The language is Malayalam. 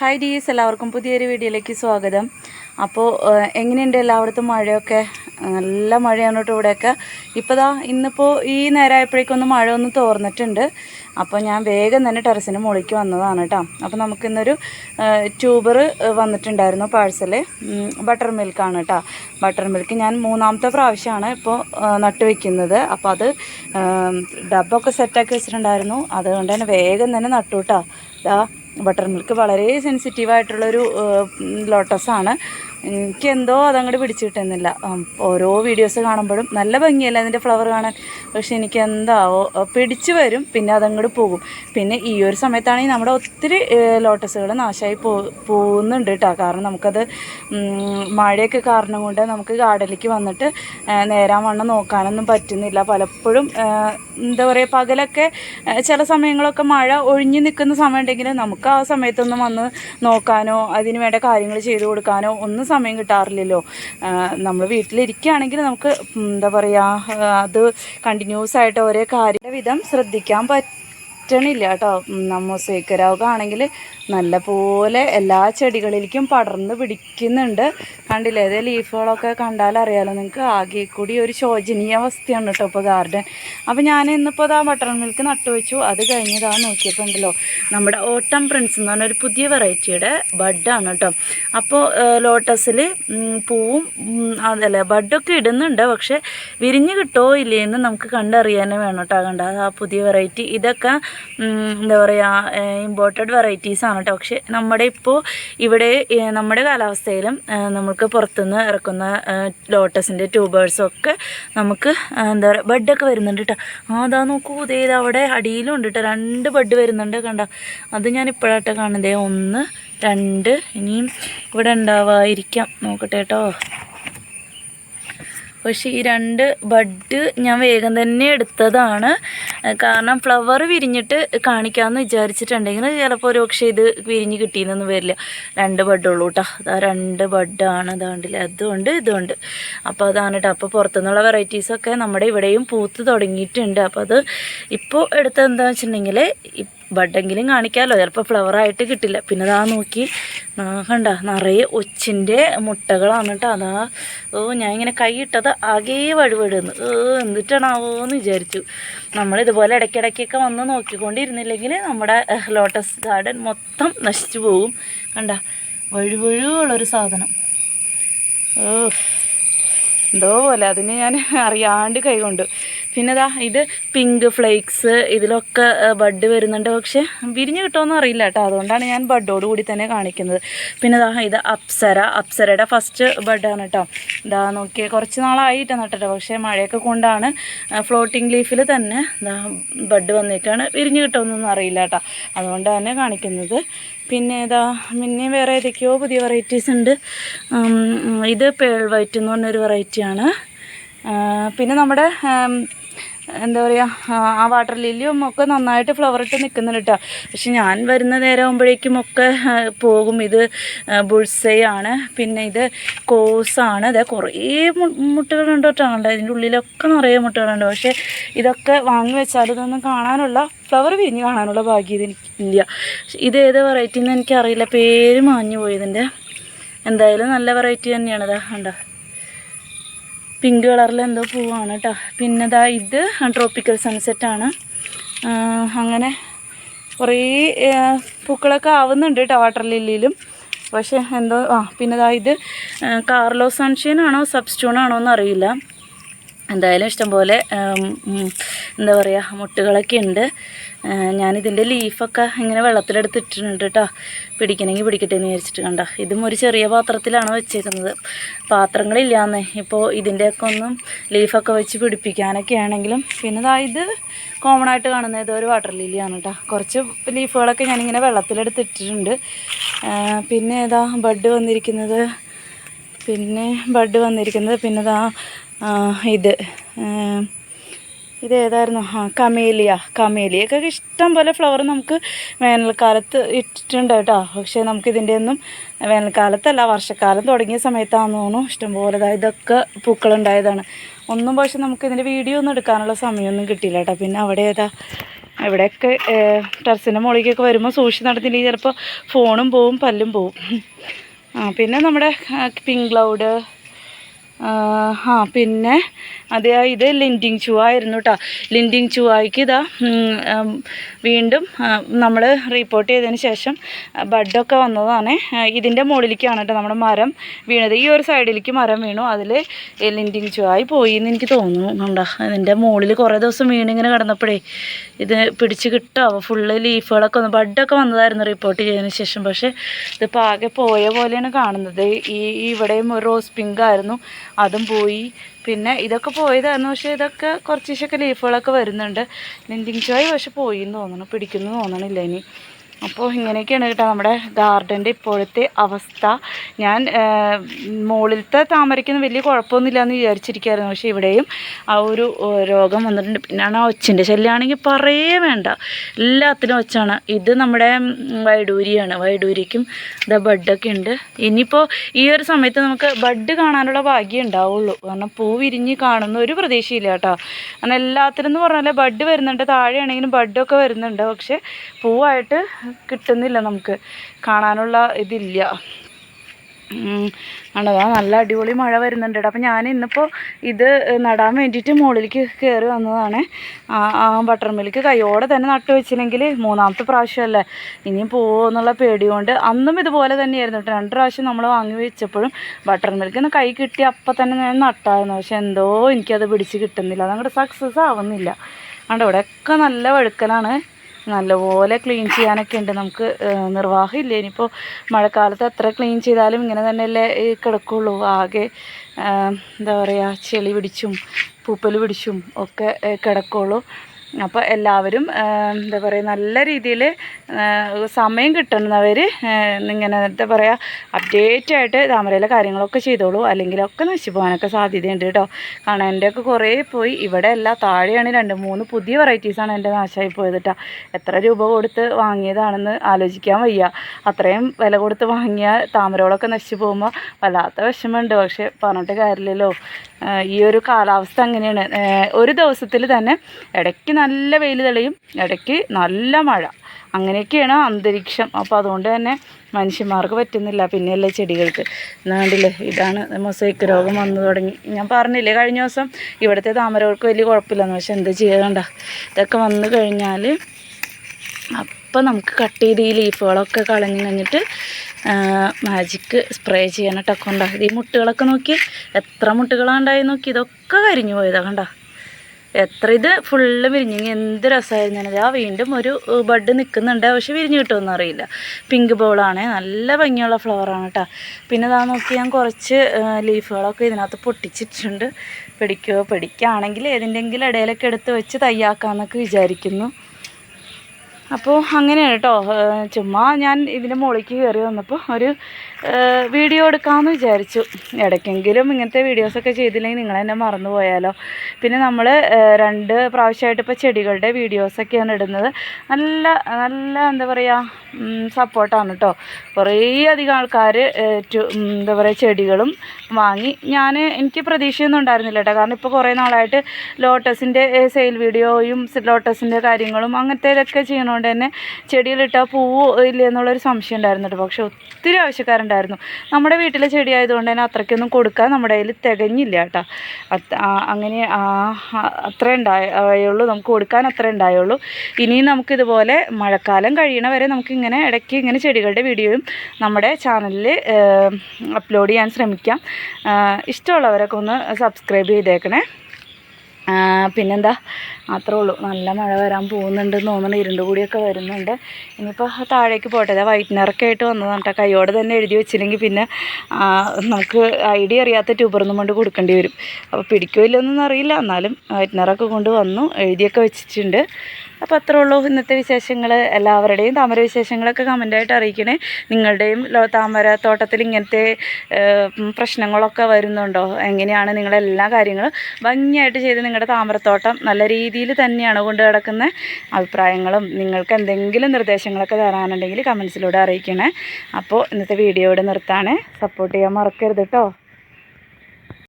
ഹായ് ഡീസ് എല്ലാവർക്കും പുതിയൊരു വീഡിയോയിലേക്ക് സ്വാഗതം. അപ്പോൾ എങ്ങനെയുണ്ട് എല്ലായിടത്തും മഴയൊക്കെ? നല്ല മഴയാണ് കേട്ടോ ഇവിടെയൊക്കെ. ഇപ്പോൾ ദാ ഇന്നിപ്പോൾ ഈ നേരമായപ്പോഴേക്കൊന്ന് മഴ ഒന്ന് തോർന്നിട്ടുണ്ട്. അപ്പോൾ ഞാൻ വേഗം തന്നെ ടെറസിന് മുകളിലേക്ക് വന്നതാണ് കേട്ടോ. അപ്പോൾ നമുക്കിന്നൊരു ട്യൂബർ വന്നിട്ടുണ്ടായിരുന്നു പാഴ്സൽ ബട്ടർ മിൽക്കാണ് കേട്ടോ. ബട്ടർ മിൽക്ക് ഞാൻ മൂന്നാമത്തെ പ്രാവശ്യമാണ് ഇപ്പോൾ നട്ട് വയ്ക്കുന്നത് അപ്പോൾ അത് ഡബ്ബൊക്കെ സെറ്റാക്കി വെച്ചിട്ടുണ്ടായിരുന്നു. അതുകൊണ്ട് തന്നെ വേഗം തന്നെ നട്ടു കേട്ടോ. ബട്ടർ മിൽക്ക് വളരെ സെൻസിറ്റീവായിട്ടുള്ളൊരു ലോട്ടസാണ് എനിക്ക് എന്തോ അതങ്ങോട്ട് പിടിച്ചു കിട്ടുന്നില്ല ഓരോ വീഡിയോസ് കാണുമ്പോഴും നല്ല ഭംഗിയല്ല അതിന്റെ ഫ്ലവർ കാണാൻ? പക്ഷെ എനിക്ക് എന്താവോ പിടിച്ചു വരും പിന്നെ അതങ്ങോട്ട് പോകും. പിന്നെ ഈ ഒരു സമയത്താണെങ്കിൽ നമ്മുടെ ഒത്തിരി ലോട്ടസുകൾ നാശമായി പോ പോകുന്നുണ്ട് കേട്ടോ കാരണം നമുക്കത് മഴയൊക്കെ കാരണം കൊണ്ട് നമുക്ക് ഗാർഡനിലേക്ക് വന്നിട്ട് നേരാൻ വണ്ണം നോക്കാനൊന്നും പറ്റുന്നില്ല. പലപ്പോഴും എന്താ പറയുക പകലൊക്കെ ചില സമയങ്ങളൊക്കെ മഴ ഒഴിഞ്ഞു നിൽക്കുന്ന സമയമുണ്ടെങ്കിൽ നമുക്ക് ആ സമയത്തൊന്നും വന്ന് നോക്കാനോ അതിന് വേണ്ട കാര്യങ്ങൾ ചെയ്തു കൊടുക്കാനോ ഒന്നും സമയം കിട്ടാറില്ലല്ലോ. നമ്മൾ വീട്ടിലിരിക്കുകയാണെങ്കിൽ നമുക്ക് എന്താ പറയുക അത് കണ്ടിന്യൂസ് ആയിട്ട് ഓരോ കാര്യ വിധം ശ്രദ്ധിക്കാൻ പറ്റണില്ല കേട്ടോ. ആണെങ്കിൽ നല്ല പോലെ എല്ലാ ചെടികളിലേക്കും പടർന്ന് പിടിക്കുന്നുണ്ട്. കണ്ടില്ലേ ഇത് ലീഫുകളൊക്കെ കണ്ടാൽ അറിയാലോ നിങ്ങൾക്ക് ആകെ കൂടി ഒരു ശോചനീയ അവസ്ഥയാണ് കേട്ടോ ഇപ്പോൾ ഗാർഡൻ. അപ്പോൾ ഞാൻ ഇന്നിപ്പോൾ ഇതാ ബട്ടർ മിൽക്ക് നട്ടുവെച്ചു അത് കഴിഞ്ഞതാ നോക്കിയപ്പോൾ ഉണ്ടല്ലോ നമ്മുടെ ഓട്ടം പ്രിൻസ് എന്ന് പറഞ്ഞ ഒരു പുതിയ വെറൈറ്റിയുടെ ബഡാണ് കേട്ടോ അപ്പോൾ ലോട്ടസിൽ പൂവും അതല്ല ബഡൊക്കെ ഇടുന്നുണ്ട്. പക്ഷേ വിരിഞ്ഞ് കിട്ടോ ഇല്ലേ എന്ന് നമുക്ക് കണ്ടറിയാനേ വേണം കേട്ടോ കണ്ട ആ പുതിയ വെറൈറ്റി. ഇതൊക്കെ എന്താ പറയുക ഇമ്പോർട്ടഡ് വെറൈറ്റീസ് ആണ് കേട്ടോ പക്ഷെ നമ്മുടെ ഇപ്പോൾ ഇവിടെ നമ്മുടെ കാലാവസ്ഥയിലും നമുക്ക് പുറത്തുനിന്ന് ഇറക്കുന്ന ലോട്ടസിന്റെ ട്യൂബേഴ്സും ഒക്കെ നമുക്ക് എന്താ പറയുക ബഡൊക്കെ വരുന്നുണ്ട് കേട്ടോ അതാ നോക്കൂ ദേ ഇത് അവിടെ അടിയിലും ഉണ്ട് കേട്ടോ രണ്ട് ബഡ് വരുന്നുണ്ട് കണ്ട. അത് ഞാൻ ഇപ്പോഴാട്ടെ കാണുന്നതേ. ഒന്ന് രണ്ട് ഇനിയും ഇവിടെ ഉണ്ടാവാതിരിക്കാം. നോക്കട്ടെ കേട്ടോ പക്ഷേ ഈ രണ്ട് ബഡ് ഞാൻ വേഗം തന്നെ എടുത്തതാണ്. കാരണം ഫ്ലവർ വിരിഞ്ഞിട്ട് കാണിക്കാമെന്ന് വിചാരിച്ചിട്ടുണ്ടെങ്കിൽ ചിലപ്പോൾ ഒരു പക്ഷേ ഇത് വിരിഞ്ഞ് കിട്ടിയെന്നൊന്നും വരില്ല. രണ്ട് ബഡുള്ളൂ കേട്ടോ അതാ രണ്ട് ബഡാണ് അതുകൊണ്ടില്ല അതുകൊണ്ട് ഇതുണ്ട്. അപ്പോൾ അതാണ് കേട്ടോ അപ്പോൾ പുറത്തുനിന്നുള്ള വെറൈറ്റീസൊക്കെ നമ്മുടെ ഇവിടെയും പൂത്ത് തുടങ്ങിയിട്ടുണ്ട്. അപ്പോൾ അത് ഇപ്പോൾ എടുത്തതെന്താണെന്ന് വെച്ചിട്ടുണ്ടെങ്കിൽ ബഡെങ്കിലും കാണിക്കാമല്ലോ ചിലപ്പോൾ ഫ്ലവറായിട്ട് കിട്ടില്ല. പിന്നെ അതാ നോക്കി. കണ്ട നിറയെ ഒച്ചിന്റെ മുട്ടകളാണ് കേട്ടോ അതാ ഓ ഞാൻ ഇങ്ങനെ കൈ ഇട്ടത് ആകെ വഴുവഴുന്ന്. ഏ എന്തിട്ടാണാവോ എന്ന് വിചാരിച്ചു. നമ്മളിതുപോലെ ഇടയ്ക്കിടയ്ക്കൊക്കെ വന്ന് നോക്കിക്കൊണ്ടിരുന്നില്ലെങ്കിൽ നമ്മുടെ ലോട്ടസ് ഗാർഡൻ മൊത്തം നശിച്ചു പോകും. കണ്ട വഴുവഴുള്ളൊരു സാധനം. ഓ എന്തോ പോലെ അതിന് ഞാൻ അറിയാണ്ട് കൈകൊണ്ട് പിന്നെ ദാ ഇത് പിങ്ക് ഫ്ലേക്സ് ഇതിലൊക്കെ ബഡ് വരുന്നുണ്ട്. പക്ഷേ വിരിഞ്ഞ് കിട്ടുമെന്ന് അറിയില്ല കേട്ടോ. അതുകൊണ്ടാണ് ഞാൻ ബഡോട് കൂടി തന്നെ കാണിക്കുന്നത്. പിന്നെ ദാ ഇത് അപ്സര. അപ്സരയുടെ ഫസ്റ്റ് ബഡാണ് കേട്ടോ. ഇതാ നോക്കിയ കുറച്ച് നാളായിട്ട് നട്ടിട്ട്. പക്ഷേ മഴയൊക്കെ കൊണ്ടാണ് ഫ്ലോട്ടിംഗ് ലീഫിൽ തന്നെ ബഡ് വന്നിട്ടാണ് വിരിഞ്ഞ് കിട്ടുമെന്നൊന്നും അറിയില്ല കേട്ടോ. അതുകൊണ്ട് തന്നെ കാണിക്കുന്നത്. പിന്നെ ഇതാ പിന്നെ വേറെ ഏതൊക്കെയോ പുതിയ വെറൈറ്റീസ് ഉണ്ട്. ഇത് പേൾ വൈറ്റ് എന്ന് പറഞ്ഞൊരു വെറൈറ്റിയാണ് പിന്നെ നമ്മുടെ എന്താ പറയുക ആ വാട്ടർ ലില്ലിയും ഒക്കെ നന്നായിട്ട് ഫ്ലവർ ഇട്ട് നിൽക്കുന്നുണ്ട് കേട്ടോ പക്ഷെ ഞാൻ വരുന്ന നേരം ആകുമ്പോഴേക്കും ഒക്കെ പോകും. ഇത് ബുൾസയാണ് പിന്നെ ഇത് കോസാണ് അതെ കുറേ മുട്ടകളുണ്ട് കേട്ടോ ഇതിന്റെ ഉള്ളിലൊക്കെ നിറയെ മുട്ടകളുണ്ട്. പക്ഷേ ഇതൊക്കെ വാങ്ങി വെച്ചാൽ ഇതൊന്നും കാണാനുള്ള ഫ്ലവർ വിരിഞ്ഞ് കാണാനുള്ള ഭാഗ്യം ഇതെനിക്ക് ഇല്ല. ഇത് ഏത് വെറൈറ്റി എന്ന് എനിക്കറിയില്ല. പേര് മാഞ്ഞു പോയതിന്റെ എന്തായാലും നല്ല വെറൈറ്റി തന്നെയാണ്. ഇതാ കണ്ടോ? പിങ്ക് കളറിൽ എന്തോ പൂവാണ് കേട്ടോ പിന്നെ ദാ ഇത് ട്രോപ്പിക്കൽ സൺസെറ്റാണ് അങ്ങനെ കുറേ പൂക്കളൊക്കെ ആവുന്നുണ്ട് കേട്ടോ വാട്ടർ ലില്ലിയിലും പക്ഷേ എന്തോ ആ പിന്നെ ഇത് ആ, കാർലോ സൺഷൈൻ ആണോ സബ്സ്റ്റൂൺ ആണോ എന്നറിയില്ല. എന്തായാലും ഇഷ്ടംപോലെ എന്താ പറയുക മുട്ടുകളൊക്കെ ഉണ്ട്. ഞാനിതിന്റെ ലീഫൊക്കെ ഇങ്ങനെ വെള്ളത്തിലെടുത്ത് ഇട്ടിട്ടുണ്ട് കേട്ടോ പിടിക്കണമെങ്കിൽ പിടിക്കട്ടെ എന്ന് വിചാരിച്ചിട്ട് കണ്ട. ഇതും ഒരു ചെറിയ പാത്രത്തിലാണ് വെച്ചേക്കുന്നത്. പാത്രങ്ങളില്ലാന്ന്. ഇപ്പോൾ ഇതിന്റെയൊക്കെ ഒന്നും ലീഫൊക്കെ വെച്ച് പിടിപ്പിക്കാനൊക്കെ ആണെങ്കിലും പിന്നെ ഇതാ ഇത് കോമൺ ആയിട്ട് കാണുന്ന ഇതൊരു വാട്ടർ ലില്ലിയാണ് കേട്ടോ കുറച്ച് ലീഫുകളൊക്കെ ഞാനിങ്ങനെ വെള്ളത്തിലെടുത്ത് ഇട്ടിട്ടുണ്ട് പിന്നെ ഏതാ ബഡ് വന്നിരിക്കുന്നത് പിന്നെ ബഡ് വന്നിരിക്കുന്നത് പിന്നെ ഇതാ ഇത് ഏതായിരുന്നു? ആ കമേലിയ കമേലിയൊക്കെ ഇഷ്ടം പോലെ ഫ്ലവർ നമുക്ക് വേനൽക്കാലത്ത് ഇട്ടിട്ടുണ്ട് കേട്ടോ. പക്ഷേ നമുക്കിതിന്റെ ഒന്നും വേനൽക്കാലത്തല്ല വർഷക്കാലം തുടങ്ങിയ സമയത്താണെന്ന് തോന്നുന്നു. ഇഷ്ടംപോലെ ഇതൊക്കെ പൂക്കളുണ്ടായതാണ്. ഒന്നും പക്ഷെ നമുക്ക് ഇതിന്റെ വീഡിയോ ഒന്നും എടുക്കാനുള്ള സമയമൊന്നും കിട്ടിയില്ല കേട്ടോ. പിന്നെ അവിടെ ഏതാ ഇവിടെയൊക്കെ ടെറസിന്റെ മുകളിലേക്കൊക്കെ വരുമ്പോൾ സൂക്ഷിച്ച് നടത്തില്ലെങ്കിൽ ചിലപ്പോൾ ഫോണും പോവും പല്ലും പോവും. ആ പിന്നെ നമ്മുടെ പിങ്ക് ക്ലൗഡ് ആ പിന്നെ അതേ ഇത് ലിൻഡിങ് ആയിരുന്നു കേട്ടോ ലിൻഡിങ് ചുവായ്ക്ക് ഇതാ വീണ്ടും നമ്മൾ റിപ്പോർട്ട് ചെയ്തതിന് ശേഷം ബഡൊക്കെ വന്നതാണ്. ഇതിന്റെ മുകളിലേക്കാണ് കേട്ടോ നമ്മുടെ മരം വീണത്. ഈ ഒരു സൈഡിലേക്ക് മരം വീണു. അതിൽ ലിൻഡിങ് ചുവായി പോയി എന്ന് എനിക്ക് തോന്നുന്നുണ്ടോ അതിന്റെ മുകളിൽ കുറേ ദിവസം വീണിങ്ങനെ കിടന്നപ്പോഴേ ഇത് പിടിച്ച് കിട്ടാവോ ഫുള്ള് ലീഫുകളൊക്കെ വന്നു. ബഡൊക്കെ വന്നതായിരുന്നു റിപ്പോർട്ട് ചെയ്തതിന് ശേഷം. പക്ഷേ ഇതിപ്പോൾ ആകെ പോയ പോലെയാണ് കാണുന്നത്. ഈ ഇവിടെയും റോസ് പിങ്ക് ആയിരുന്നു. അതും പോയി. പിന്നെ ഇതൊക്കെ പോയതാണ് പക്ഷേ ഇതൊക്കെ കുറച്ച് ദിവസമൊക്കെ ലീഫുകളൊക്കെ വരുന്നുണ്ട്. നെഞ്ചിങ് ചോയ് പക്ഷെ പോയി എന്ന് തോന്നണം പിടിക്കുന്നു തോന്നണില്ല ഇനി. അപ്പോൾ ഇങ്ങനെയൊക്കെയാണ് കേട്ടോ നമ്മുടെ ഗാർഡന്റെ ഇപ്പോഴത്തെ അവസ്ഥ. ഞാൻ മുകളിലത്തെ താമരയ്ക്കൊന്നും വലിയ കുഴപ്പമൊന്നുമില്ല എന്ന് വിചാരിച്ചിരിക്കുകയായിരുന്നു പക്ഷേ ഇവിടെയും ആ ഒരു രോഗം വന്നിട്ടുണ്ട്. പിന്നെയാണ് ആ ഒച്ചിന്റെ ശല്യമാണെങ്കിൽ പറയേ വേണ്ട. എല്ലാത്തിനും ഒച്ചാണ്. ഇത് നമ്മുടെ വൈഡൂരിയാണ്. വൈഡൂരിക്കും ഇതാ ബഡൊക്കെ ഉണ്ട്. ഇനിയിപ്പോൾ ഈ ഒരു സമയത്ത് നമുക്ക് ബഡ് കാണാനുള്ള ഭാഗ്യം ഉണ്ടാവുള്ളൂ. കാരണം പൂ വിരിഞ്ഞ് കാണുന്ന ഒരു പ്രതീക്ഷയില്ല കേട്ടോ. കാരണം എല്ലാത്തിനും എന്ന് പറഞ്ഞാൽ ബഡ് വരുന്നുണ്ട്. താഴെയാണെങ്കിലും ബഡൊക്കെ വരുന്നുണ്ട്. പക്ഷേ പൂവായിട്ട് കിട്ടുന്നില്ല നമുക്ക്. കാണാനുള്ള ഇതില്ല. ആണതാ നല്ല അടിപൊളി മഴ വരുന്നുണ്ട് അപ്പോൾ ഞാൻ ഇന്നിപ്പോൾ ഇത് നടാൻ വേണ്ടിയിട്ട് മുകളിലേക്ക് കയറി വന്നതാണ്. ആ ബട്ടർ മിൽക്ക് കൈയോടെ തന്നെ നട്ടു വെച്ചില്ലെങ്കിൽ മൂന്നാമത്തെ പ്രാവശ്യമല്ലേ ഇനിയും പോകുമെന്നുള്ള എന്നുള്ള പേടി കൊണ്ട് അന്നും ഇതുപോലെ തന്നെയായിരുന്നു കേട്ടോ രണ്ട് പ്രാവശ്യം നമ്മൾ വാങ്ങി വെച്ചപ്പോഴും ബട്ടർ മിൽക്ക് കൈ കിട്ടി അപ്പം തന്നെ ഞാൻ നട്ടായിരുന്നു. പക്ഷെ എന്തോ എനിക്കത് പിടിച്ച് കിട്ടുന്നില്ല. അതങ്ങോട്ട് സക്സസ് ആവുന്നില്ല. അതുകൊണ്ട് ഇവിടെയൊക്കെ നല്ല വഴുക്കലാണ്. നല്ലപോലെ ക്ലീൻ ചെയ്യാനൊക്കെ ഉണ്ട്. നമുക്ക് നിർവാഹമില്ല? ഇനിയിപ്പോൾ മഴക്കാലത്ത് എത്ര ക്ലീൻ ചെയ്താലും ഇങ്ങനെ തന്നെയല്ലേ കിടക്കുള്ളൂ. ആകെ എന്താ പറയുക ചെളി പിടിച്ചും പൂപ്പൽ പിടിച്ചും ഒക്കെ കിടക്കുള്ളൂ. അപ്പോൾ എല്ലാവരും എന്താ പറയുക നല്ല രീതിയിൽ സമയം കിട്ടുന്നവർ ഇങ്ങനെ എന്താ പറയുക അപ്ഡേറ്റ് ആയിട്ട് താമരയിലെ കാര്യങ്ങളൊക്കെ ചെയ്തോളൂ. അല്ലെങ്കിലൊക്കെ നശിച്ചു പോകാനൊക്കെ സാധ്യതയുണ്ട് കേട്ടോ. കാരണം എന്റെയൊക്കെ കുറേ പോയി. ഇവിടെ എല്ലാ താഴെയാണ് രണ്ട് മൂന്ന് പുതിയ വെറൈറ്റീസാണ് എന്റെ നാശമായി പോയത് കേട്ടോ. എത്ര രൂപ കൊടുത്ത് വാങ്ങിയതാണെന്ന് ആലോചിക്കാൻ വയ്യ. അത്രയും വില കൊടുത്ത് വാങ്ങിയ താമരകളൊക്കെ നശിച്ചു പോകുമ്പോൾ വല്ലാത്ത വിഷമമുണ്ട്. പക്ഷേ പറഞ്ഞിട്ട് കാര്യമില്ലല്ലോ. ഈ ഒരു കാലാവസ്ഥ അങ്ങനെയാണ്. ഒരു ദിവസത്തിൽ തന്നെ ഇടയ്ക്ക് നല്ല വെയിൽ തെളിയും ഇടയ്ക്ക് നല്ല മഴ. അങ്ങനെയൊക്കെയാണ് അന്തരീക്ഷം. അപ്പോൾ അതുകൊണ്ട് തന്നെ മനുഷ്യന്മാർക്ക് പറ്റുന്നില്ല പിന്നെയല്ലേ ചെടികൾക്ക്. എന്നാണ്ടില്ലേ ഇതാണ് മൊസൈക്ക് രോഗം വന്നു തുടങ്ങി. ഞാൻ പറഞ്ഞില്ലേ കഴിഞ്ഞ ദിവസം ഇവിടുത്തെ താമരകൾക്ക് വലിയ കുഴപ്പമില്ലെന്ന്. പക്ഷെ എന്താ ചെയ്യണ്ട ഇതൊക്കെ വന്നു കഴിഞ്ഞാൽ അപ്പം നമുക്ക് കട്ട് ചെയ്ത് ഈ ലീഫുകളൊക്കെ കളഞ്ഞ് കഴിഞ്ഞിട്ട് മാജിക്ക് സ്പ്രേ ചെയ്യാനായിട്ടൊക്കെ ഉണ്ടാകും ഈ മുട്ടുകളൊക്കെ നോക്കി എത്ര മുട്ടുകളാണ് ഉണ്ടായി നോക്കി. ഇതൊക്കെ കരിഞ്ഞു പോയതാ കണ്ട? എത്ര ഇത് ഫുള്ള് വിരിഞ്ഞെങ്കിൽ എന്ത് രസമായിരുന്നു ആ വീണ്ടും ഒരു ബഡ് നിൽക്കുന്നുണ്ട് പക്ഷെ വിരിഞ്ഞ് കിട്ടുമെന്ന് അറിയില്ല. പിങ്ക് ബോളാണ് നല്ല ഭംഗിയുള്ള ഫ്ലവറാണ് കേട്ടോ പിന്നെ ഇതാ നോക്കി ഞാൻ കുറച്ച് ലീഫുകളൊക്കെ ഇതിനകത്ത് പൊട്ടിച്ചിട്ടുണ്ട്. പിടിക്കുമോ പിടിക്കുകയാണെങ്കിൽ ഏതിന്റെങ്കിലും ഇടയിലൊക്കെ എടുത്ത് വെച്ച് തയ്യാക്കാമെന്നൊക്കെ വിചാരിക്കുന്നു. അപ്പോൾ അങ്ങനെയാണ് കേട്ടോ ചുമ്മാ ഞാൻ ഇതിന്റെ മുകളിലേക്ക് കയറി വന്നപ്പോൾ ഒരു വീഡിയോ എടുക്കാമെന്ന് വിചാരിച്ചു. ഇടയ്ക്കെങ്കിലും ഇങ്ങനത്തെ വീഡിയോസൊക്കെ ചെയ്തില്ലെങ്കിൽ നിങ്ങൾ തന്നെ മറന്നു പോയാലോ. പിന്നെ നമ്മൾ രണ്ട് പ്രാവശ്യമായിട്ട് ഇപ്പോൾ ചെടികളുടെ വീഡിയോസൊക്കെയാണ് ഇടുന്നത്. നല്ല നല്ല എന്താ പറയുക സപ്പോർട്ടാണ് കേട്ടോ കുറേ അധികം ആൾക്കാർ എന്താ പറയുക ചെടികളും വാങ്ങി. ഞാൻ എനിക്ക് പ്രതീക്ഷയൊന്നും ഉണ്ടായിരുന്നില്ല കേട്ടോ കാരണം ഇപ്പോൾ കുറേ നാളായിട്ട് ലോട്ടസിന്റെ സെയിൽ വീഡിയോയും ലോട്ടസിന്റെ കാര്യങ്ങളും അങ്ങനത്തെ ഇതൊക്കെ ചെയ്യണോണ്ട് തന്നെ ചെടിയിലിട്ടാൽ പൂവ് ഇല്ല എന്നുള്ളൊരു സംശയം ഉണ്ടായിരുന്നു കേട്ടോ പക്ഷേ ഒത്തിരി ആവശ്യക്കാരുണ്ടായിരുന്നു നമ്മുടെ വീട്ടിലെ ചെടിയായതുകൊണ്ട് തന്നെ അത്രയ്ക്കൊന്നും കൊടുക്കാൻ നമ്മുടെ കയ്യിൽ തികഞ്ഞില്ല കേട്ടോ. അങ്ങനെ അത്ര ഉണ്ടായുള്ളൂ. നമുക്ക് കൊടുക്കാൻ അത്ര ഉണ്ടായുള്ളൂ. ഇനിയും നമുക്കിതുപോലെ മഴക്കാലം കഴിയണ വരെ നമുക്കിങ്ങനെ ഇടയ്ക്ക് ഇങ്ങനെ ചെടികളുടെ വീഡിയോയും നമ്മുടെ ചാനലിൽ അപ്ലോഡ് ചെയ്യാൻ ശ്രമിക്കാം. ഇഷ്ടമുള്ളവരൊക്കെ ഒന്ന് സബ്സ്ക്രൈബ് ചെയ്തേക്കണേ. പിന്നെന്താ? അത്രേ ഉള്ളൂ. നല്ല മഴ വരാൻ പോകുന്നുണ്ടെന്ന് തോന്നുന്നു. ഇരുണ്ട് കൂടിയൊക്കെ വരുന്നുണ്ട്. ഇനിയിപ്പോൾ താഴേക്ക് പോട്ടെ. അതാ വൈറ്റ്നറൊക്കെ ആയിട്ട് വന്നതാണ് കേട്ടോ. കൈയോടെ തന്നെ എഴുതി വെച്ചില്ലെങ്കിൽ പിന്നെ നമുക്ക് ഐഡിയ അറിയാത്ത ട്യൂബറൊന്നും കൊണ്ട് കൊടുക്കേണ്ടി വരും. അപ്പോൾ പിടിക്കോ ഇല്ലെന്നൊന്നും അറിയില്ല. എന്നാലും വൈറ്റ്നറൊക്കെ കൊണ്ട് വന്നു എഴുതിയൊക്കെ വെച്ചിട്ടുണ്ട്. അപ്പോൾ അത്രേ ഉള്ളൂ ഇന്നത്തെ വിശേഷങ്ങൾ എല്ലാവരുടെയും താമര വിശേഷങ്ങളൊക്കെ കമന്റായിട്ട് അറിയിക്കണേ. നിങ്ങളുടെയും താമര തോട്ടത്തിൽ ഇങ്ങനത്തെ പ്രശ്നങ്ങളൊക്കെ വരുന്നുണ്ടോ? എങ്ങനെയാണ് നിങ്ങളെല്ലാ കാര്യങ്ങളും ഭംഗിയായിട്ട് ചെയ്ത് നിങ്ങളുടെ താമരത്തോട്ടം നല്ല രീതിയിൽ തന്നെയാണ് കൊണ്ട് കിടക്കുന്ന അഭിപ്രായങ്ങളും നിങ്ങൾക്ക് എന്തെങ്കിലും നിർദ്ദേശങ്ങളൊക്കെ തരാനുണ്ടെങ്കിൽ കമൻസിലൂടെ അറിയിക്കണേ. അപ്പോൾ ഇന്നത്തെ വീഡിയോ ഇവിടെ നിർത്താണ്. സപ്പോർട്ട് ചെയ്യാൻ മറക്കരുത് കേട്ടോ